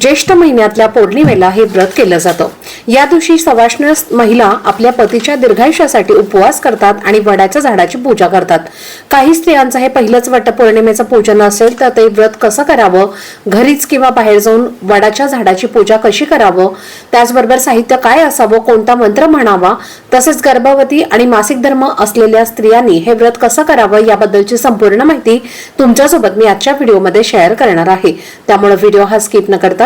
ज्येष्ठ महिन्यातल्या पौर्णिमेला हे व्रत केलं जातं. या दिवशी सवाष्ण महिला आपल्या पतीच्या दीर्घायुष्यासाठी उपवास करतात आणि वडाच्या झाडाची पूजा करतात. काही स्त्रियांचं हे पहिलंच वटपौर्णिमेचं पूजन असेल तर ते व्रत कसं करावं? घरीच किंवा बाहेर जाऊन वडाच्या झाडाची पूजा कशी करावं? त्याचबरोबर साहित्य काय असावं? कोणता मंत्र म्हणावा? तसेच गर्भवती आणि मासिक धर्म असलेल्या स्त्रियांनी हे व्रत कसं करावं? याबद्दलची संपूर्ण माहिती तुमच्यासोबत मी आजच्या व्हिडिओमध्ये शेअर करणार आहे. त्यामुळे व्हिडिओ हा स्किप न करता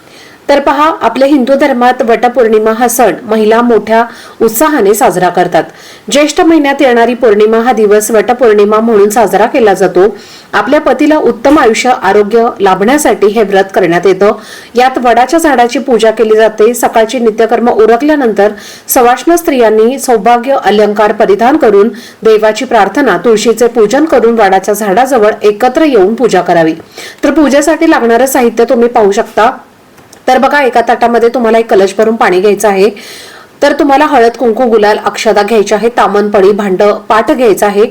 तर पहा आपल्या हिंदू धर्मात वटपौर्णिमा हा सण महिला मोठ्या उत्साहाने साजरा करतात. ज्येष्ठ महिन्यात येणारी पौर्णिमा हा दिवस वटपौर्णिमा म्हणून साजरा केला जातो. आपल्या पतीला उत्तम आयुष्य आरोग्य लाभण्यासाठी हे व्रत करण्यात येतं. यात वडाच्या झाडाची पूजा केली जाते. सकाळची नित्यकर्म उरकल्यानंतर सवाष्ण स्त्रियांनी सौभाग्य अलंकार परिधान करून देवाची प्रार्थना तुळशीचे पूजन करून वडाच्या झाडाजवळ एकत्र येऊन पूजा करावी. तर पूजेसाठी लागणारं साहित्य तुम्ही पाहू शकता. तर बघा एका ताटामध्ये तुम्हाला एक कलश भरून पाणी घ्यायचं आहे. तर तुम्हाला हळद कुंकू गुलाल अक्षदा घ्यायच्या आहेत तामनपळी भांड पाठ घ्यायचं आहे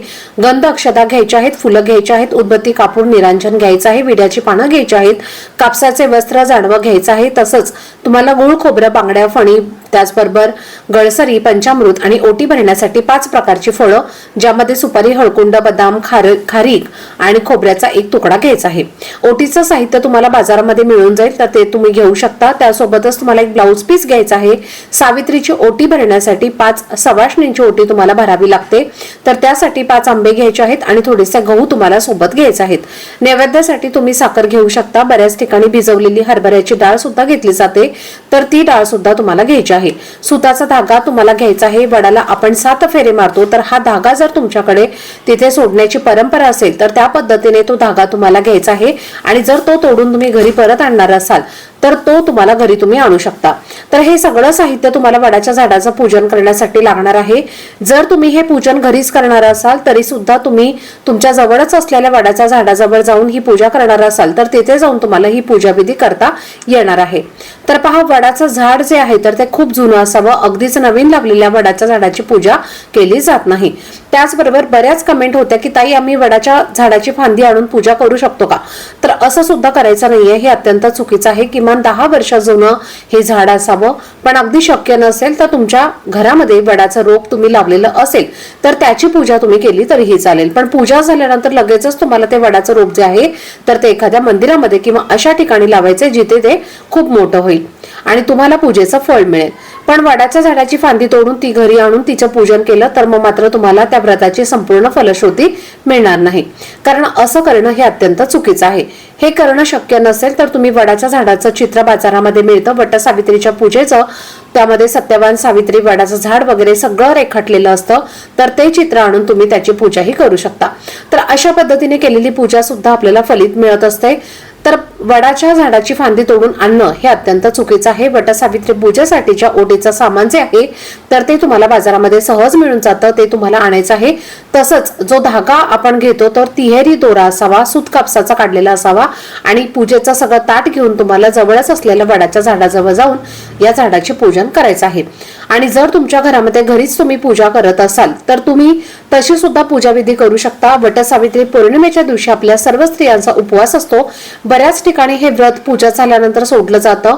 गंध अक्षदा घ्यायच्या आहेत फुलं घ्यायची आहेत उदबत्ती कापूर निरांजन घ्यायचं आहे विड्याची पानं घ्यायची आहेत कापसाचे वस्त्र जाणवं घ्यायचं आहे तसंच तुम्हाला गुळ खोबरं बांगड्या फणी त्याचबरोबर गळसरी पंचामृत आणि ओटी भरण्यासाठी पाच प्रकारची फळं ज्यामध्ये सुपारी हळकुंड बदाम खार खारीक आणि खोबऱ्याचा एक तुकडा घ्यायचा आहे. ओटीचं साहित्य तुम्हाला बाजारामध्ये मिळून जाईल तर ते तुम्ही घेऊ शकता. त्यासोबतच तुम्हाला एक ब्लाऊज पीस घ्यायचा आहे. सावित्रीची ओटी भरण्यासाठी पाच सवाशणींची ओटी तुम्हाला भरावी लागते. तर त्यासाठी पाच आंबे घ्यायचे आहेत आणि थोडेसे गहू तुम्हाला सोबत घ्यायचे आहेत. नैवेद्यासाठी तुम्ही साखर घेऊ शकता. बऱ्याच ठिकाणी भिजवलेली हरभऱ्याची डाळ सुद्धा घेतली जाते. तर ती डाळ सुद्धा तुम्हाला घ्यायची आहे. सुताचा धागा तुम्हाला घ्यायचा आहे. वडाला आपण सात फेरे मारतो. तर हा धागा जर तुमच्याकडे तिथे सोडण्याची परंपरा असेल तर त्या पद्धतीने तो धागा तुम्हाला घ्यायचा आहे. आणि जर तो तोडून तुम्ही घरी परत आणणार असाल तर तो तुम्हाला घरी तुम्ही आणू शकता. तर हे सगळं साहित्य तुम्हाला वडाच्या झाडाचं पूजन करण्यासाठी लागणार आहे. जर तुम्ही हे पूजन घरीच करणार असाल तरी सुद्धा तुम्ही तुमच्या जवळच असलेल्या वडाच्या झाडाजवळ जाऊन ही पूजा करणार असाल तर तिथे जाऊन तुम्हाला ही पूजा विधी करता येणार आहे. तर पहा वडाचं झाड जे आहे तर ते खूप जुनं असावं. अगदीच नवीन लागलेल्या वडाच्या झाडाची पूजा केली जात नाही. त्याचबरोबर बऱ्याच कमेंट होत्या की ताई आम्ही वडाच्या झाडाची फांदी आणून पूजा करू शकतो का? तर असं सुद्धा करायचं नाहीये. हे अत्यंत चुकीचं आहे. किमान दहा वर्ष जुनं हे झाड असावं. पण अगदी शक्य नसेल तर तुमच्या घरामध्ये वडाचं रोप तुम्ही लावलेलं असेल तर त्याची पूजा तुम्ही केली तरीही चालेल. पण पूजा झाल्यानंतर लगेचच तुम्हाला ते वडाचं रोप जे आहे तर ते एखाद्या मंदिरामध्ये किंवा अशा ठिकाणी लावायचे जिथे ते खूप मोठं होईल आणि तुम्हाला पूजेचं फळ मिळेल. पण वडाच्या झाडाची फांदी तोडून ती घरी आणून तिचं पूजन केलं तर मग मात्र तुम्हाला त्या व्रताची संपूर्ण फलश्रुती मिळणार नाही. कारण असं करणं हे अत्यंत चुकीचं आहे. हे करणं शक्य नसेल तर तुम्ही वडाच्या झाडाचं चित्र बाजारामध्ये मिळतं. वट सावित्रीच्या पूजेचं त्यामध्ये सत्यवान सावित्री वडाचं झाड वगैरे सगळं रेखाटलेलं असतं. तर ते चित्र आणून तुम्ही त्याची पूजाही करू शकता. तर अशा पद्धतीने केलेली पूजा सुद्धा आपल्याला फलित मिळत असते. तर वडाच्या झाडाची फांदी तोडून आणणं हे अत्यंत चुकीचं आहे. वटसावित्री पूजेसाठीच्या ओटीचं सामान जे आहे तर ते तुम्हाला बाजारामध्ये सहज मिळून जातं ते तुम्हाला आणायचं आहे. तसंच जो धागा आपण घेतो तर तिहेरी दोरा असावा सूत कापसाचा काढलेला असावा आणि पूजेचा सगळं ताट घेऊन तुम्हाला जवळच असलेल्या वडाच्या झाडाजवळ जाऊन या झाडाचे पूजन करायचं आहे. आणि जर तुमच्या घरामध्ये घरीच तुम्ही पूजा करत असाल तर तुम्ही तशी सुद्धा पूजाविधी करू शकता. वटसावित्री पौर्णिमेच्या दिवशी आपल्या सर्व स्त्रियांचा उपवास असतो. बऱ्याच ठिकाणी हे व्रत पूजा झाल्यानंतर सोडलं जातं.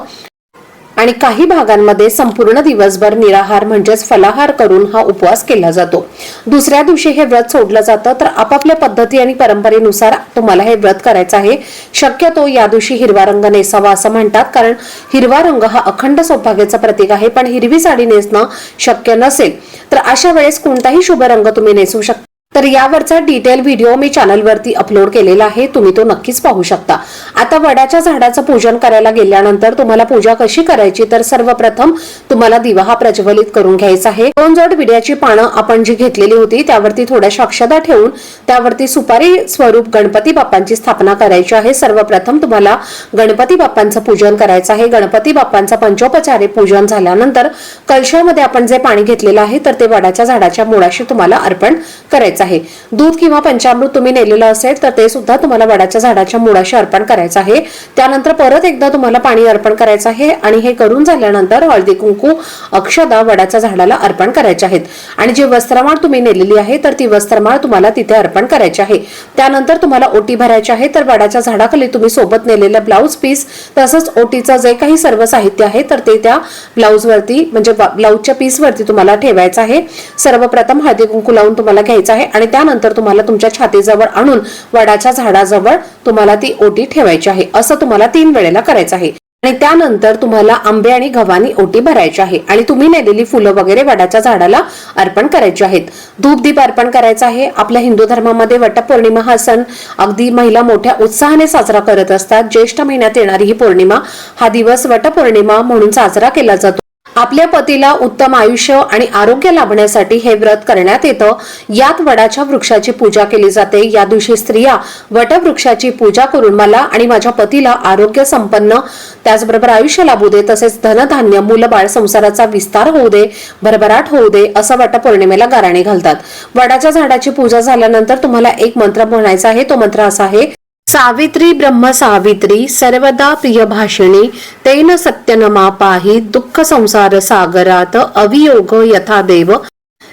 आणि काही भागांमध्ये संपूर्ण दिवसभर निराहार म्हणजेच फलाहार करून हा उपवास केला जातो. दुसऱ्या दिवशी हे व्रत सोडलं जातं तर आपापल्या पद्धती आणि परंपरेनुसार तुम्हाला हे व्रत करायचं आहे. शक्यतो या दिवशी हिरवा रंग नेसावा असं म्हणतात कारण हिरवा रंग हा अखंड सौभाग्याचं प्रतीक आहे पण हिरवी साडी नेसणं शक्य नसेल. तर अशा वेळेस कोणताही शुभ रंग तुम्ही नेसू शकता. तर यावरचा डिटेल व्हिडिओ मी चॅनलवरती अपलोड केलेला आहे तुम्ही तो नक्कीच पाहू शकता. आता वडाच्या झाडाचं पूजन करायला गेल्यानंतर तुम्हाला पूजा कशी करायची तर सर्वप्रथम तुम्हाला दिवा हा प्रज्वलित करून घ्यायचा आहे. दोन जोड विड्याची पानं आपण जी घेतलेली होती त्यावरती थोड्याशा अक्षदा ठेवून त्यावरती सुपारी स्वरूप गणपती बाप्पांची स्थापना करायची आहे. सर्वप्रथम तुम्हाला गणपती बाप्पांचं पूजन करायचं आहे. गणपती बाप्पांचं पंचोपचारे पूजन झाल्यानंतर कलशामध्ये आपण जे पाणी घेतलेलं आहे तर ते वडाच्या झाडाच्या मुळाशी तुम्हाला अर्पण करायचं आहे. दूध किंवा पंचामृत तुम्ही नेलेलं असेल तर ते सुद्धा तुम्हाला वडाच्या झाडाच्या मुळाशी अर्पण करायचं आहे. त्यानंतर परत एकदा तुम्हाला पाणी अर्पण करायचं आहे आणि हे करून झाल्यानंतर हळदी कुंकू अक्षदा वडाच्या झाडाला अर्पण करायचे आहेत. आणि जी वस्त्रमाळ तुम्ही नेलेली आहे तर ती वस्त्रमाळ तुम्हाला तिथे अर्पण करायची आहे. त्यानंतर तुम्हाला ओटी भरायची आहे तर वडाच्या झाडाखाली तुम्ही सोबत नेलेलं ब्लाऊज पीस तसंच ओटीचं जे काही सर्व साहित्य आहे तर ते त्या ब्लाऊज वरती म्हणजे ब्लाऊजच्या पीस वरती तुम्हाला ठेवायचं आहे. सर्वप्रथम हळदी कुंकू लावून तुम्हाला घ्यायचं आहे आणि त्यानंतर तुम्हाला तुमच्या छातीजवळ आणून वडाच्या झाडाजवळ तुम्हाला ती ओटी ठेवायची आहे. असं तुम्हाला तीन वेळेला करायचं आहे. आणि त्यानंतर तुम्हाला आंबे आणि गव्हाणी ओटी भरायची आहे. आणि तुम्ही नेलेली फुलं वगैरे वडाच्या झाडाला अर्पण करायची आहेत. धूप दीप अर्पण करायचा आहे. आपल्या हिंदू धर्मामध्ये वटपौर्णिमा हा सण अगदी महिला मोठ्या उत्साहाने साजरा करत असतात. ज्येष्ठ महिन्यात येणारी ही पौर्णिमा हा दिवस वटपौर्णिमा म्हणून साजरा केला जातो. आपल्या पतीला उत्तम आयुष्य आणि आरोग्य लाभण्यासाठी हे व्रत करण्यात येतं. यात वडाच्या वृक्षाची पूजा केली जाते. या दिवशी स्त्रिया वटवृक्षाची पूजा करून मला आणि माझ्या पतीला आरोग्य संपन्न त्याचबरोबर आयुष्य लाभू दे तसेच धनधान्य मुलबाळ संसाराचा विस्तार होऊ दे भरभराट होऊ दे असं वटपौर्णिमेला गाराणे घालतात. वडाच्या झाडाची पूजा झाल्यानंतर तुम्हाला एक मंत्र म्हणायचा आहे. तो मंत्र असा आहे सावित्री ब्रह्म सावित्री सर्वदा प्रिय भाषिणी तेन सत्यनमा पाहि दुःख संसार सागरात अवियोग यथा देव।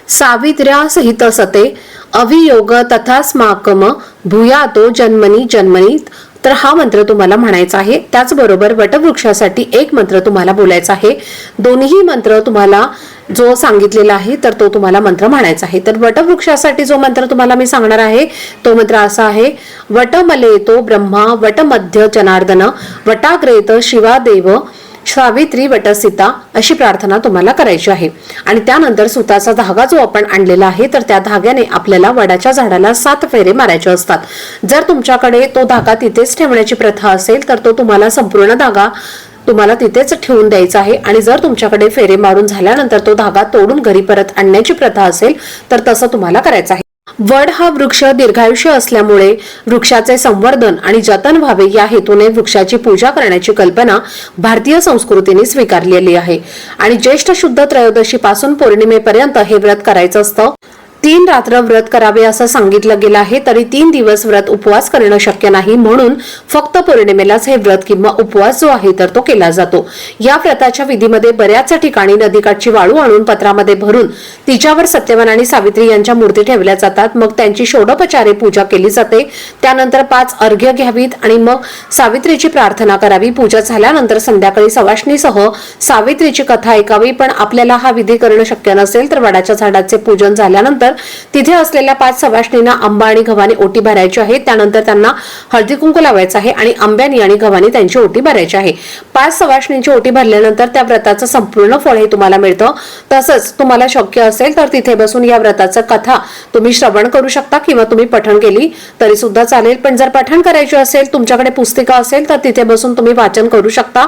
सावित्र्या सहित सते अवियोग तथास्माकम भूयातो जन्मनी जन्मनीत तर हा मंत्र तुम्हाला म्हणायचा आहे. त्याचबरोबर वटवृक्षासाठी एक मंत्र तुम्हाला बोलायचा आहे. दोन्ही मंत्र तुम्हाला जो सांगितलेला आहे तर तो तुम्हाला मंत्र म्हणायचा आहे. तर वटवृक्षासाठी जो मंत्र तुम्हाला मी सांगणार आहे तो मंत्र असा आहे वटमलेतो ब्रह्मा वटमध्य जनार्दन वटाग्रेत शिवा देव सावित्री वटसीता अशी प्रार्थना तुम्हाला करायची आहे. आणि त्यानंतर सुताचा धागा जो आपण आणलेला आहे तर त्या धाग्याने आपल्याला वडाच्या झाडाला सात फेरे मारायचे असतात. जर तुमच्याकडे तो धागा तिथेच ठेवण्याची प्रथा असेल तर तो तुम्हाला संपूर्ण धागा तुम्हाला तिथेच ठेवून द्यायचा आहे. आणि जर तुमच्याकडे फेरे मारून झाल्यानंतर तो धागा तोडून घरी परत आणण्याची प्रथा असेल तर तसं तुम्हाला करायचं आहे. वड हा वृक्ष दीर्घायुष्य असल्यामुळे वृक्षाचे संवर्धन आणि जतन व्हावे या हेतूने वृक्षाची पूजा करण्याची कल्पना भारतीय संस्कृतीने स्वीकारलेली आहे. आणि ज्येष्ठ शुद्ध त्रयोदशी पासून पौर्णिमेपर्यंत हे व्रत करायचं असतं तीन रात्र व्रत करावे असं सांगितलं गेलं आहे तरी तीन दिवस व्रत उपवास करणं शक्य नाही म्हणून फक्त पौर्णिमेलाच हे व्रत किंवा उपवास जो आहे तर तो केला जातो. या व्रताच्या विधीमध्ये बऱ्याच ठिकाणी नदीकाठची वाळू आणून पत्रामध्ये भरून तिच्यावर सत्यवान आणि सावित्री यांच्या मूर्ती ठेवल्या जातात. मग त्यांची षोडोपचारे पूजा केली जाते. त्यानंतर पाच अर्घ्य घ्यावीत आणि मग सावित्रीची प्रार्थना करावी. पूजा झाल्यानंतर संध्याकाळी सवाष्णीसह सावित्रीची कथा ऐकावी. पण आपल्याला हा विधी करणं शक्य नसेल तर वडाच्या झाडाचे पूजन झाल्यानंतर तिथे असलेल्या पाच सवाष्णींना आंबा आणि गव्हाने ओटी भरायची आहे. त्यानंतर त्यांना हळदी कुंकू लावायचं आहे आणि आंब्यानी आणि गव्हाणी त्यांची ओटी भरायची आहे. पाच सवाष्णींची ओटी भरल्यानंतर त्या व्रताचं संपूर्ण फळ हे तुम्हाला मिळतं. तसंच तुम्हाला शक्य असेल तर तिथे बसून या व्रताचं कथा तुम्ही श्रवण करू शकता किंवा तुम्ही पठण केली तरी सुद्धा चालेल. पण जर पठण करायची असेल तुमच्याकडे पुस्तिका असेल तर तिथे बसून तुम्ही वाचन करू शकता.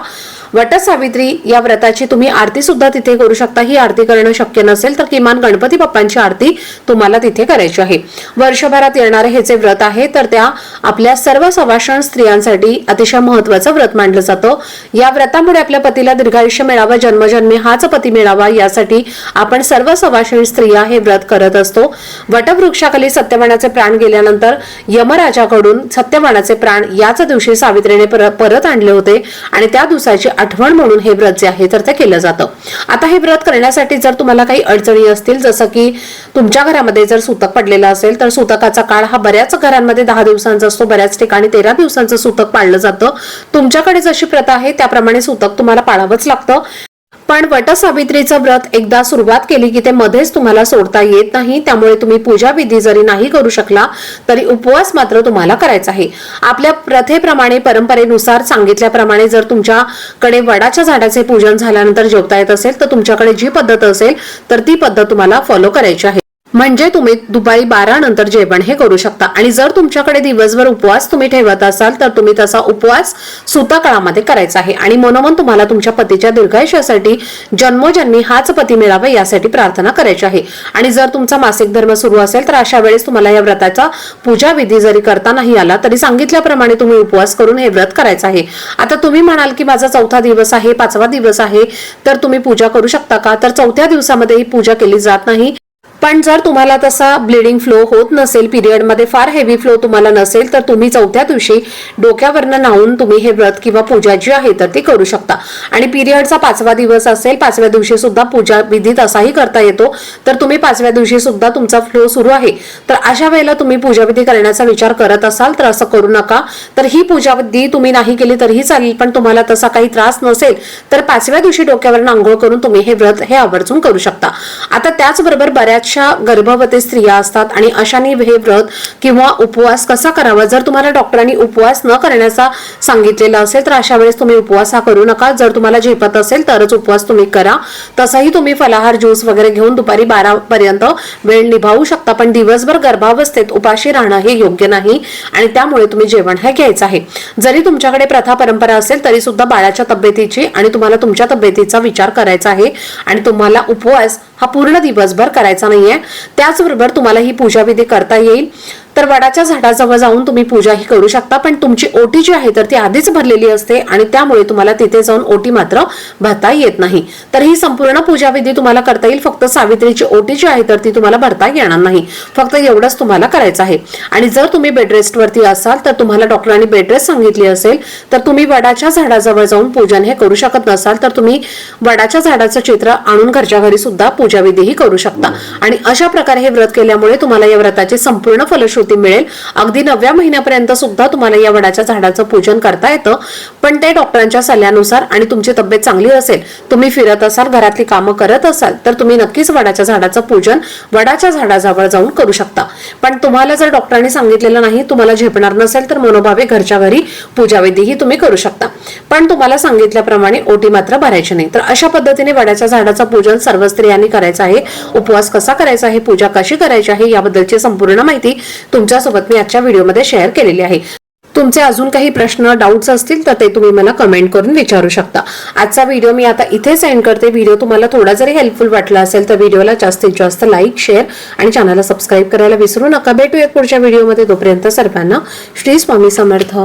वट सावित्री या व्रताची तुम्ही आरती सुद्धा तिथे करू शकता. ही आरती करणं शक्य नसेल तर किमान गणपती बाप्पांची आरती तुम्हाला तिथे करायची आहे. वर्षभरात येणारे हे जे व्रत आहे तर त्या आपल्या सर्व सवाषण स्त्रियांसाठी अतिशय महत्वाचं व्रत मानलं जातं. या व्रतामुळे आपल्या पतीला दीर्घायुष्य मिळावं जन्मजन्मी हाच पती मिळावा यासाठी आपण सर्व सवाषण स्त्रिया हे व्रत करत असतो. वटवृक्षाखाली सत्यवानाचे प्राण गेल्यानंतर यमराजाकडून सत्यवानाचे प्राण याच दिवशी सावित्रीने परत आणले होते आणि त्या दिवसाची आठवण म्हणून हे व्रत जे आहे तर ते केलं जातं. आता हे व्रत करण्यासाठी जर तुम्हाला काही अडचणी असतील जसं की तुमच्या घरामध्ये जर सुतक पडलेलं असेल तर सुतकाचा काळ हा बऱ्याच घरांमध्ये दहा दिवसांचा असतो बऱ्याच ठिकाणी तेरा दिवसांचं सुतक पाळलं जातं. तुमच्याकडे जशी प्रथा आहे त्याप्रमाणे सुतक तुम्हाला पाळावंच लागतं. पण वटसावित्रीचं व्रत एकदा सुरुवात केली की ते मध्येच तुम्हाला सोडता येत नाही त्यामुळे तुम्ही पूजा विधी जरी नाही करू शकला तरी उपवास मात्र तुम्हाला करायचा आहे. आपल्या प्रथेप्रमाणे परंपरेनुसार सांगितल्याप्रमाणे जर तुमच्याकडे वडाच्या झाडाचे पूजन झाल्यानंतर जेवता येत असेल तर तुमच्याकडे जी पद्धत असेल तर ती पद्धत तुम्हाला फॉलो करायची आहे. म्हणजे तुम्ही दुपारी बारा नंतर जेवण हे करू शकता. आणि जर तुमच्याकडे दिवसभर उपवास तुम्ही ठेवत असाल तर तुम्ही तसा उपवास सुता काळामध्ये करायचा आहे. आणि मनोमन तुम्हाला तुमच्या पतीच्या दीर्घायुष्यासाठी जन्मोजन्मी हाच पती मिळावा यासाठी प्रार्थना करायची आहे. आणि जर तुमचा मासिक धर्म सुरू असेल तर अशा वेळेस तुम्हाला या व्रताचा पूजा विधी जरी करता नाही आला तरी सांगितल्याप्रमाणे तुम्ही उपवास करून हे व्रत करायचं आहे. आता तुम्ही म्हणाल की माझा चौथा दिवस आहे पाचवा दिवस आहे तर तुम्ही पूजा करू शकता का? तर चौथ्या दिवसामध्ये ही पूजा केली जात नाही. पण जर तुम्हाला तसा ब्लिडिंग फ्लो होत नसेल पिरियडमध्ये फार हेवी फ्लो तुम्हाला नसेल तर तुम्ही चौथ्या दिवशी डोक्यावरनं नाहून तुम्ही हे व्रत किंवा पूजा जी आहे तर ती करू शकता. आणि पिरियडचा पाचवा दिवस असेल पाचव्या दिवशी सुद्धा पूजा विधी तसाही करता येतो. तर तुम्ही पाचव्या दिवशी सुद्धा तुमचा फ्लो सुरू आहे. तर अशा वेळेला तुम्ही पूजाविधी करण्याचा विचार करत असाल तर असं करू नका. तर ही पूजाविधी तुम्ही नाही केली तरीही चालेल पण तुम्हाला तसा काही त्रास नसेल तर पाचव्या दिवशी डोक्यावर आंघोळ करून तुम्ही हे व्रत हे आवर्जून करू शकता. आता त्याचबरोबर बऱ्याच बऱ्याचशा गर्भवती स्त्रिया असतात आणि अशाने हे व्रत किंवा उपवास कसा करावा? जर तुम्हाला डॉक्टरांनी उपवास न करण्याचा सांगितलेला असेल तर अशा वेळेस तुम्ही उपवास हा करू नका. जर तुम्हाला झेपत असेल तरच उपवास तुम्ही करा. तसाही तुम्ही फलाहार ज्यूस वगैरे घेऊन दुपारी बारा पर्यंत वेळ निभावू शकता पण दिवसभर गर्भावस्थेत उपाशी राहणं हे योग्य नाही आणि त्यामुळे तुम्ही जेवण हे घ्यायचं आहे. जरी तुमच्याकडे प्रथा परंपरा असेल तरी सुद्धा बाळाच्या तब्येतीची आणि तुम्हाला तुमच्या तब्येतीचा विचार करायचा आहे आणि तुम्हाला उपवास हा पूर्ण दिवसभर करायचा नाही नाहीये. त्याचबरोबर तुम्हाला ही पूजा विधी करता येईल. तर वडाच्या झाडाजवळ जाऊन तुम्ही पूजा ही करू शकता पण तुमची ओटी जी आहे तर ती आधीच भरलेली असते आणि त्यामुळे तुम्हाला तिथे जाऊन ओटी मात्र भरता येत नाही. तर ही संपूर्ण पूजाविधी तुम्हाला करता येईल फक्त सावित्रीची ओटी जी आहे तर ती तुम्हाला भरता येणार नाही. फक्त एवढंच तुम्हाला करायचं आहे. आणि जर तुम्ही बेडरेस्टवरती असाल तर तुम्हाला डॉक्टरांनी बेडरेस्ट सांगितली असेल तर तुम्ही वडाच्या झाडाजवळ जाऊन पूजन हे करू शकत नसाल तर तुम्ही वडाच्या झाडाचं चित्र आणून घरच्या घरी सुद्धा पूजाविधीही करू शकता. आणि अशा प्रकारे हे व्रत केल्यामुळे तुम्हाला या व्रताची संपूर्ण फलश्रुती मिळेल. अगदी नवव्या महिन्यापर्यंत सुद्धा तुम्हाला या वडाच्या झाडाचं पूजन करता येतं. पण ते डॉक्टरांच्या सल्ल्यानुसार आणि तुमची तब्येत चांगली असेल तुम्ही फिरत असाल घरातली कामं करत असाल तर तुम्ही नक्कीच वडाच्या झाडाचं पूजन वडाच्या झाडाजवळ जाऊन करू शकता. पण तुम्हाला जर डॉक्टरांनी सांगितलेलं नाही तुम्हाला झेपणार नसेल तर मनोभावे घरच्या घरी पूजाविधीही तुम्ही करू शकता. पण तुम्हाला सांगितल्याप्रमाणे ओटी मात्र भरायची नाही. तर अशा पद्धतीने वडाच्या झाडाचं पूजन सर्व स्त्रियांनी करायचं आहे. उपवास कसा करायचा आहे पूजा कशी करायची आहे याबद्दलची संपूर्ण माहिती तुमच्यासोबत मी आजच्या व्हिडिओमध्ये शेअर केलेली आहे. तुमचे अजून काही प्रश्न डाऊट्स असतील तर ते तुम्ही मला कमेंट करून विचारू शकता. आजचा व्हिडिओ मी आता इथेच एंड करते. व्हिडिओ तुम्हाला थोडा जरी हेल्पफुल वाटला असेल तर व्हिडिओला जास्तीत जास्त लाईक शेअर आणि चॅनलला सबस्क्राईब करायला विसरू नका. भेटूयात पुढच्या व्हिडिओमध्ये. तोपर्यंत सर्वांना श्री स्वामी समर्थ.